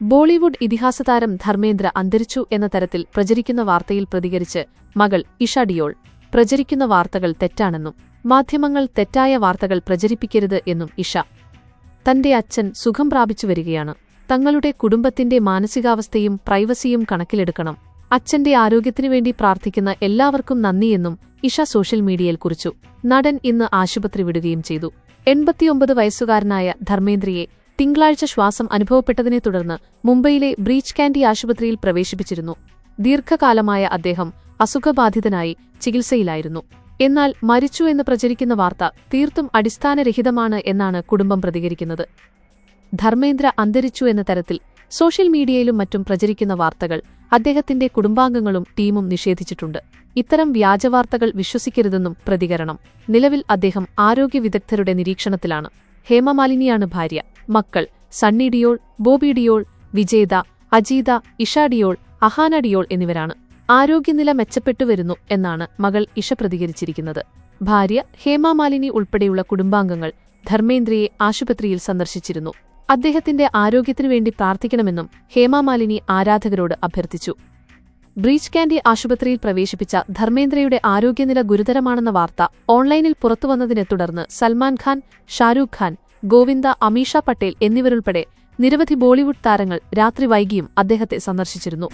ബോളിവുഡ് ഇതിഹാസ താരം ധർമ്മേന്ദ്ര അന്തരിച്ചു എന്ന തരത്തിൽ പ്രചരിക്കുന്ന വാർത്തയിൽ പ്രതികരിച്ച് മകൾ ഇഷ ഡിയോൾ പ്രചരിക്കുന്ന വാർത്തകൾ തെറ്റാണെന്നും മാധ്യമങ്ങൾ തെറ്റായ വാർത്തകൾ പ്രചരിപ്പിക്കരുത് എന്നും ഇഷ. തന്റെ അച്ഛൻ സുഖം പ്രാപിച്ചു വരികയാണ്. തങ്ങളുടെ കുടുംബത്തിന്റെ മാനസികാവസ്ഥയും പ്രൈവസിയും കണക്കിലെടുക്കണം. അച്ഛന്റെ ആരോഗ്യത്തിനു വേണ്ടി പ്രാർത്ഥിക്കുന്ന എല്ലാവർക്കും നന്ദിയെന്നും ഇഷ സോഷ്യൽ മീഡിയയിൽ കുറിച്ചു. നടൻ ഇന്ന് ആശുപത്രി വിടുകയും ചെയ്തു. എൺപത്തിയൊമ്പത് വയസ്സുകാരനായ ധർമ്മേന്ദ്രയെ തിങ്കളാഴ്ച ശ്വാസം അനുഭവപ്പെട്ടതിനെ തുടർന്ന് മുംബൈയിലെ ബ്രീച്ച് കാൻഡി ആശുപത്രിയിൽ പ്രവേശിപ്പിച്ചിരുന്നു. ദീർഘകാലമായ അദ്ദേഹം അസുഖബാധിതനായി ചികിത്സയിലായിരുന്നു. എന്നാൽ മരിച്ചു എന്ന് പ്രചരിക്കുന്ന വാർത്ത തീർത്തും അടിസ്ഥാനരഹിതമാണ് എന്നാണ് കുടുംബം പ്രതികരിക്കുന്നത്. ധർമ്മേന്ദ്ര അന്തരിച്ചു എന്ന തരത്തിൽ സോഷ്യൽ മീഡിയയിലും മറ്റും പ്രചരിക്കുന്ന വാർത്തകൾ അദ്ദേഹത്തിന്റെ കുടുംബാംഗങ്ങളും ടീമും നിഷേധിച്ചിട്ടുണ്ട്. ഇത്തരം വ്യാജവാർത്തകൾ വിശ്വസിക്കരുതെന്നും പ്രതികരണം. നിലവിൽ അദ്ദേഹം ആരോഗ്യ വിദഗ്ധരുടെ നിരീക്ഷണത്തിലാണ്. ഹേമമാലിനിയാണ് ഭാര്യ. മക്കൾ സണ്ണി ഡിയോൾ ബോബി ഡിയോൾ വിജേത അജീത ഇഷ ഡിയോൾ അഹാന ഡിയോൾ എന്നിവരാണ്. ആരോഗ്യനില മെച്ചപ്പെട്ടു വരുന്നു എന്നാണ് മകൾ ഇഷ പ്രതികരിച്ചിരിക്കുന്നത്. ഭാര്യ ഹേമമാലിനി ഉൾപ്പെടെയുള്ള കുടുംബാംഗങ്ങൾ ധർമ്മേന്ദ്രയെ ആശുപത്രിയിൽ സന്ദർശിച്ചിരുന്നു. അദ്ദേഹത്തിന്റെ ആരോഗ്യത്തിനു വേണ്ടി പ്രാർത്ഥിക്കണമെന്നും ഹേമമാലിനി ആരാധകരോട് അഭ്യർത്ഥിച്ചു. ബ്രീച്ച് കാൻഡി ആശുപത്രിയിൽ പ്രവേശിപ്പിച്ച ധർമ്മേന്ദ്രയുടെ ആരോഗ്യനില ഗുരുതരമാണെന്ന വാർത്ത ഓൺലൈനിൽ പുറത്തുവന്നതിനെ തുടർന്ന് സൽമാൻ ഖാൻ ഷാരൂഖ് ഖാൻ ഗോവിന്ദ അമീഷ പട്ടേൽ എന്നിവരുൾപ്പെടെ നിരവധി ബോളിവുഡ് താരങ്ങൾ രാത്രി വൈകിയും അദ്ദേഹത്തെ സന്ദർശിച്ചിരുന്നു.